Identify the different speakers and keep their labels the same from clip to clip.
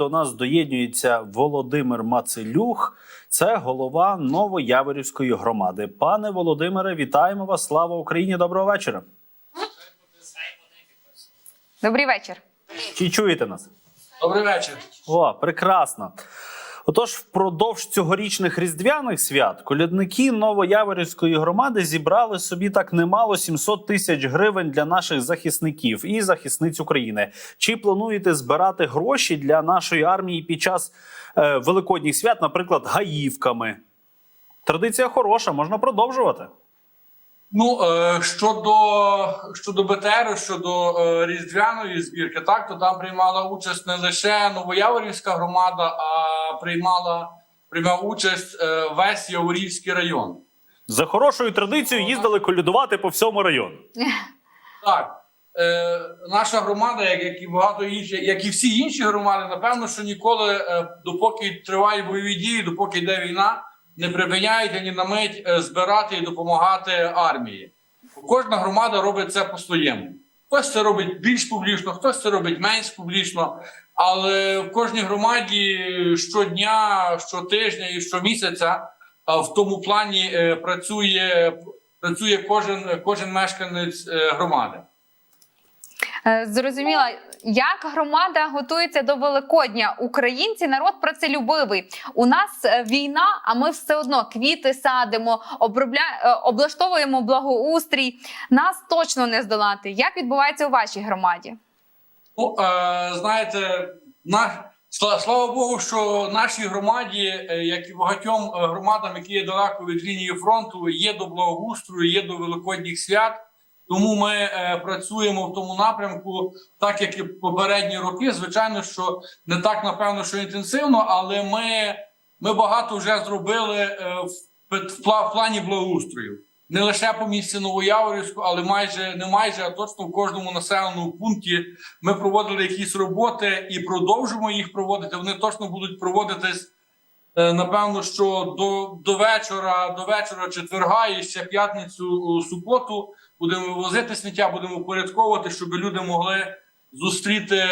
Speaker 1: до нас доєднюється Володимир Мацелюх. Це голова Новояворівської громади. Пане Володимире, вітаємо вас! Слава Україні! Доброго вечора!
Speaker 2: Добрий вечір.
Speaker 1: Чи чуєте нас?
Speaker 3: Добрий вечір.
Speaker 1: О, прекрасно. Отож, впродовж цьогорічних різдвяних свят колядники Новояворівської громади зібрали собі так немало 700 тисяч гривень для наших захисників і захисниць України. Чи плануєте збирати гроші для нашої армії під час е, великодніх свят, наприклад, гаївками? Традиція хороша, можна продовжувати.
Speaker 3: Ну е, щодо щодо БТР, щодо е, різдвяної збірки, так то там приймала участь не лише Новояворівська громада, а приймала приймав участь е, весь Яворівський район.
Speaker 1: За хорошою традицією їздили колядувати по всьому району.
Speaker 3: Так, е, наша громада, як, як і багато інших, як і всі інші громади, напевно, що ніколи, е, допоки тривають бойові дії, допоки йде війна, не припиняють ані на мить е, збирати і допомагати армії. Кожна громада робить це по-своєму. Хтось це робить більш публічно, хтось це робить менш публічно. Але в кожній громаді щодня, щотижня і щомісяця а, в тому плані е, працює, працює кожен, кожен мешканець е, громади.
Speaker 2: Е, Зрозуміла, як громада готується до Великодня. Українці народ працелюбивий. У нас е, війна, а ми все одно квіти садимо, обробля... е, облаштовуємо благоустрій. Нас точно не здолати. Як відбувається у вашій громаді?
Speaker 3: Ну, е, знаєте, на, сла- слава Богу, що нашій громаді, е, як і багатьом громадам, які є далеко від лінії фронту, є до благоустрою, є до великодніх свят. Тому ми е, працюємо в тому напрямку, так як і попередні роки. Звичайно, що не так напевно, що інтенсивно, але ми, ми багато вже зробили е, в, в, в плані благоустрою. Не лише по місці Новояворівську, але майже не майже, а точно в кожному населеному пункті ми проводили якісь роботи і продовжуємо їх проводити. Вони точно будуть проводитись. е, Напевно, що до, до вечора, до вечора четверга і ще п'ятницю суботу будемо вивозити сміття, будемо упорядковувати, щоб люди могли зустріти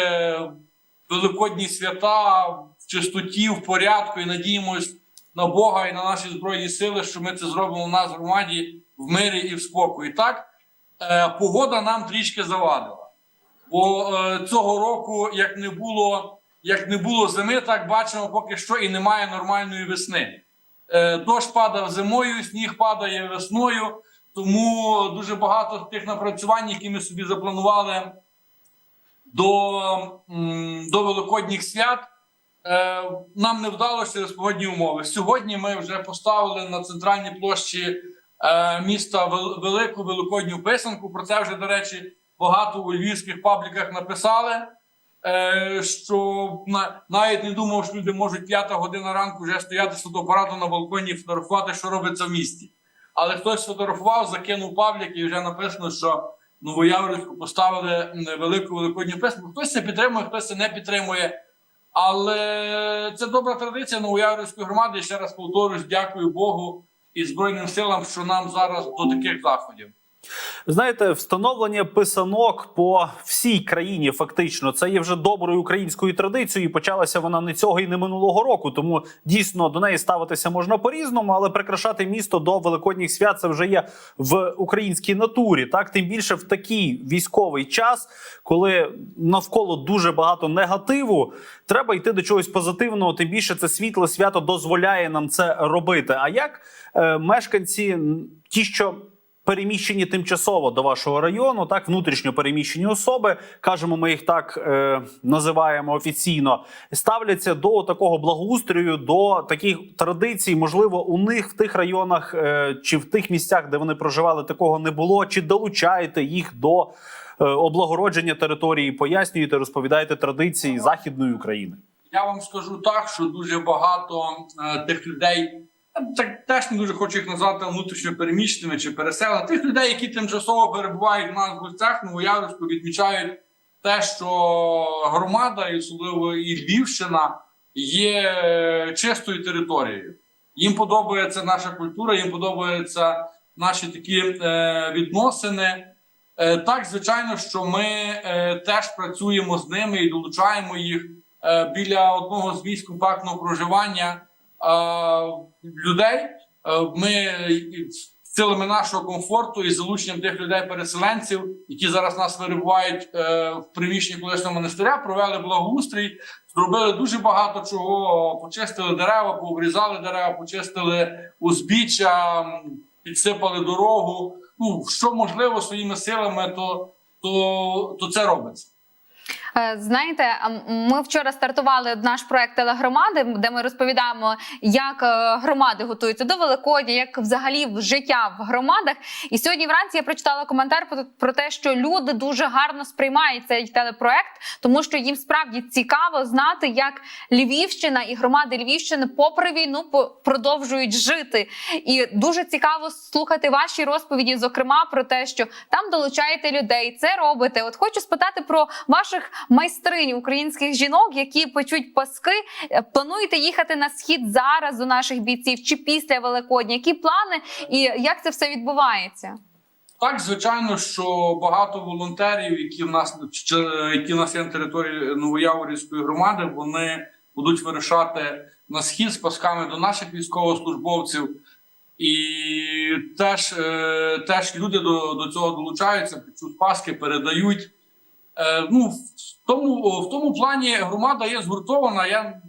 Speaker 3: великодні свята в чистоті, в порядку і надіємось на Бога і на наші збройні сили, що ми це зробимо в нас в громаді в мирі і в спокої. Так, е, погода нам трішки завадила. Бо е, цього року, як не було, як не було зими, так бачимо, поки що і немає нормальної весни. Е, дощ падав зимою, сніг падає весною. Тому дуже багато тих напрацювань, які ми собі запланували до, до великодніх свят, е, нам не вдалося через погодні умови. Сьогодні ми вже поставили на центральній площі е, міста велику великодню писанку. Про це вже, до речі, багато у львівських пабліках написали. Е, що навіть не думав, що люди можуть п'ята година ранку вже стояти з фотоапаратом на балконі і фотографувати, що робиться в місті. Але хтось сфотографував, закинув паблік і вже написано, що Новояворівську поставили велику великодню писанку. Хтось це підтримує, хтось це не підтримує. Але це добра традиція Новояворівської громади. І ще раз повторюсь, дякую Богу і Збройним силам, що нам зараз до таких заходів.
Speaker 1: Знаєте, встановлення писанок по всій країні фактично це є вже доброю українською традицією. і Почалася вона не цього і не минулого року. Тому дійсно до неї ставитися можна по-різному, але прикрашати місто до великодніх свят це вже є в українській натурі. Так тим більше в такий військовий час, коли навколо дуже багато негативу, треба йти до чогось позитивного. Тим більше це світле свято дозволяє нам це робити. А як е, мешканці, ті, що переміщені тимчасово до вашого району, так внутрішньо переміщені особи, кажемо, ми їх так е, називаємо офіційно, ставляться до такого благоустрою, до таких традицій. Можливо, у них в тих районах е, чи в тих місцях, де вони проживали, такого не було. Чи долучаєте їх до е, облагородження території? Пояснюєте, розповідаєте традиції західної України?
Speaker 3: Я вам скажу так, що дуже багато е, тих людей, так теж не дуже хочу їх назвати внутрішньо переміщеними чи переселеними, тих людей, які тимчасово перебувають у нас в гостях, Новояворську, відмічають те, що громада, і особливо і Львівщина, є е, чистою територією. Їм подобається наша культура, їм подобаються наші такі е, відносини. Е, так, звичайно, що ми е, теж працюємо з ними і долучаємо їх е, біля одного з місць компактного проживання людей. Е, Ми силами нашого комфорту і залученням тих людей-переселенців, які зараз нас перебувають е, в приміщенні колишнього монастиря, провели благоустрій, зробили дуже багато чого. Почистили дерева, пообрізали дерева, почистили узбіччя, підсипали дорогу. Ну що можливо своїми силами, то, то, то це робиться.
Speaker 2: Е, Знаєте, ми вчора стартували наш проект телегромади, де ми розповідаємо, як е, громади готуються до Великодня, як взагалі життя в громадах. І сьогодні вранці я прочитала коментар про, те, що люди дуже гарно сприймають цей телепроект, тому що їм справді цікаво знати, як Львівщина і громади Львівщини, попри війну, продовжують жити. І дуже цікаво слухати ваші розповіді, зокрема про те, що там долучаєте людей, це робите. От хочу спитати про ваших майстринь українських жінок, які печуть паски. Е, Плануєте їхати на схід зараз до наших бійців чи після Великодня? Які плани і як це все відбувається?
Speaker 3: Так, звичайно, що багато волонтерів, які в нас які в нас є на території Новояворівської громади, вони будуть вирушати на схід з пасками до наших військовослужбовців. І теж, е, теж люди до, до цього долучаються, печуть паски, передають. Е, ну, в тому, в тому плані громада є згуртована. Я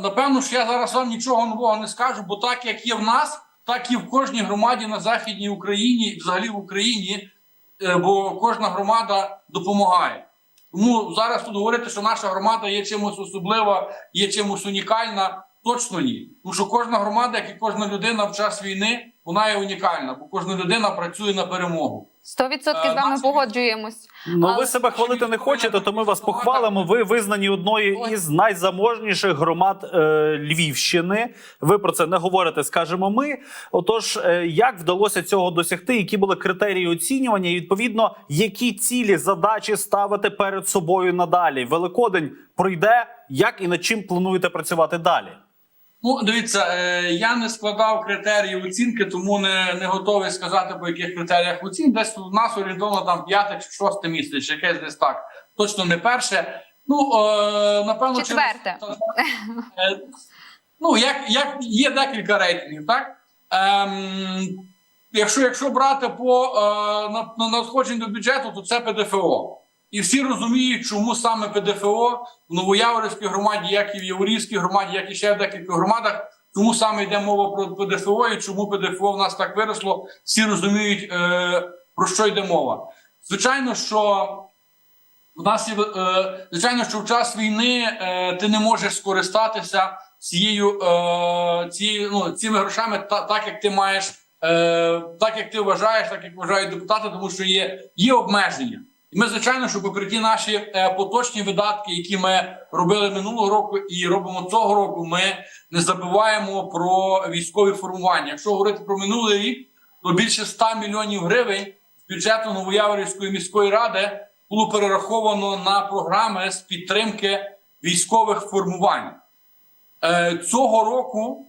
Speaker 3: напевно, що я зараз вам нічого нового не скажу, бо так як є в нас, так і в кожній громаді на Західній Україні, взагалі в Україні, е, бо кожна громада допомагає. Тому зараз тут говорити, що наша громада є чимось особлива, є чимось унікальна, точно ні. Тому що кожна громада, як і кожна людина в час війни, вона є унікальна, бо кожна людина працює на перемогу.
Speaker 2: Сто відсотків з вами погоджуємось.
Speaker 1: Ну,
Speaker 2: Але-
Speaker 1: ви себе хвалити не хочете, то ми вас похвалимо. Ви визнані одною із найзаможніших громад е, Львівщини. Ви про це не говорите, скажемо ми. Отож, е, як вдалося цього досягти? Які були критерії оцінювання? І відповідно, які цілі задачі ставити перед собою надалі? Великодень пройде. Як і над чим плануєте працювати далі?
Speaker 3: Ну, дивіться, е, я не складав критерії оцінки, тому не, не готовий сказати, по яких критеріях оцін. Десь у нас орієнтовно там п'яте чи шосте місце, чи якесь десь так. Точно не перше. Ну, е, напевно,
Speaker 2: Четверте.
Speaker 3: через- Е, ну, як, як є декілька рейтингів, так? Ем, якщо, якщо брати по е, на надходжень до бюджету, то це ПДФО. І всі розуміють, чому саме ПДФО в Новояворівській громаді, як і в Яворівській громаді, як і ще в декількох громадах, чому саме йде мова про ПДФО і чому ПДФО в нас так виросло, всі розуміють, е, про що йде мова. Звичайно, що в нас є е, звичайно, що в час війни е, ти не можеш скористатися цією, е, цією ну, цими грошами, та, так як ти маєш, е, так як ти вважаєш, так як вважають депутати, тому що є, є обмеження. І ми, звичайно, що попри ті наші е, поточні видатки, які ми робили минулого року і робимо цього року, ми не забуваємо про військові формування. Якщо говорити про минулий рік, то більше 100 мільйонів гривень з бюджету Новояворівської міської ради було перераховано на програми з підтримки військових формувань. Е, цього року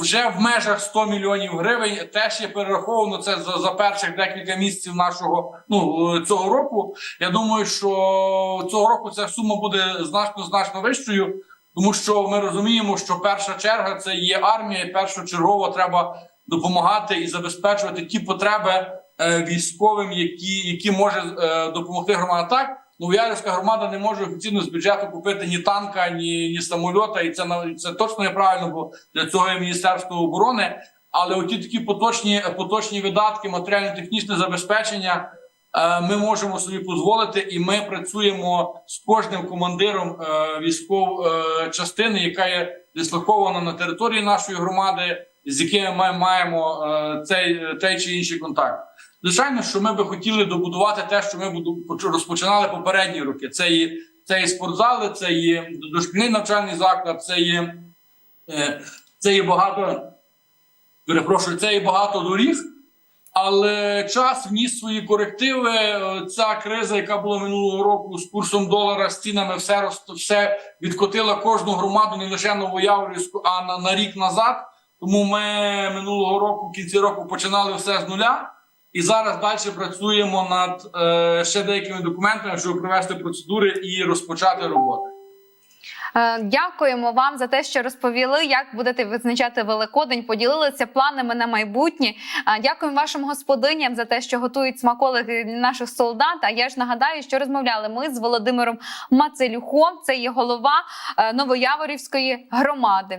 Speaker 3: вже в межах 100 мільйонів гривень теж є перераховано це за, за перших декілька місяців нашого ну цього року. Я думаю, що цього року ця сума буде значно значно вищою, тому що ми розуміємо, що перша черга це є армія, і першочергово треба допомагати і забезпечувати ті потреби е, військовим, які, які може е, допомогти громада. Так Новоярівська громада не може офіційно з бюджету купити ні танка, ні, ні самольота, і це це точно неправильно, бо для цього є Міністерство оборони. Але оті такі поточні поточні видатки, матеріально-технічне забезпечення. е, Ми можемо собі дозволити, і ми працюємо з кожним командиром е, військов е, частини, яка є дислокована на території нашої громади, з якими ми маємо е, цей той чи інший контакт. Звичайно, що ми би хотіли добудувати те, що ми розпочинали попередні роки. Це і, це і спортзали, це і дошкільний навчальний заклад, це і, е, це і багато. Перепрошую, це і багато доріг. Але час вніс свої корективи. Ця криза, яка була минулого року з курсом долара, з цінами, все все відкотила кожну громаду, не лише Новояворівську, а на, на рік назад. Тому ми минулого року, в кінці року, починали все з нуля. І зараз далі працюємо над е, ще деякими документами, щоб провести процедури і розпочати роботи.
Speaker 2: Е, Дякуємо вам за те, що розповіли, як будете визначати Великодень, поділилися планами на майбутнє. Е, Дякуємо вашим господиням за те, що готують смаколики для наших солдат. А я ж нагадаю, що розмовляли ми з Володимиром Мацелюхом. Це є голова е, Новояворівської громади.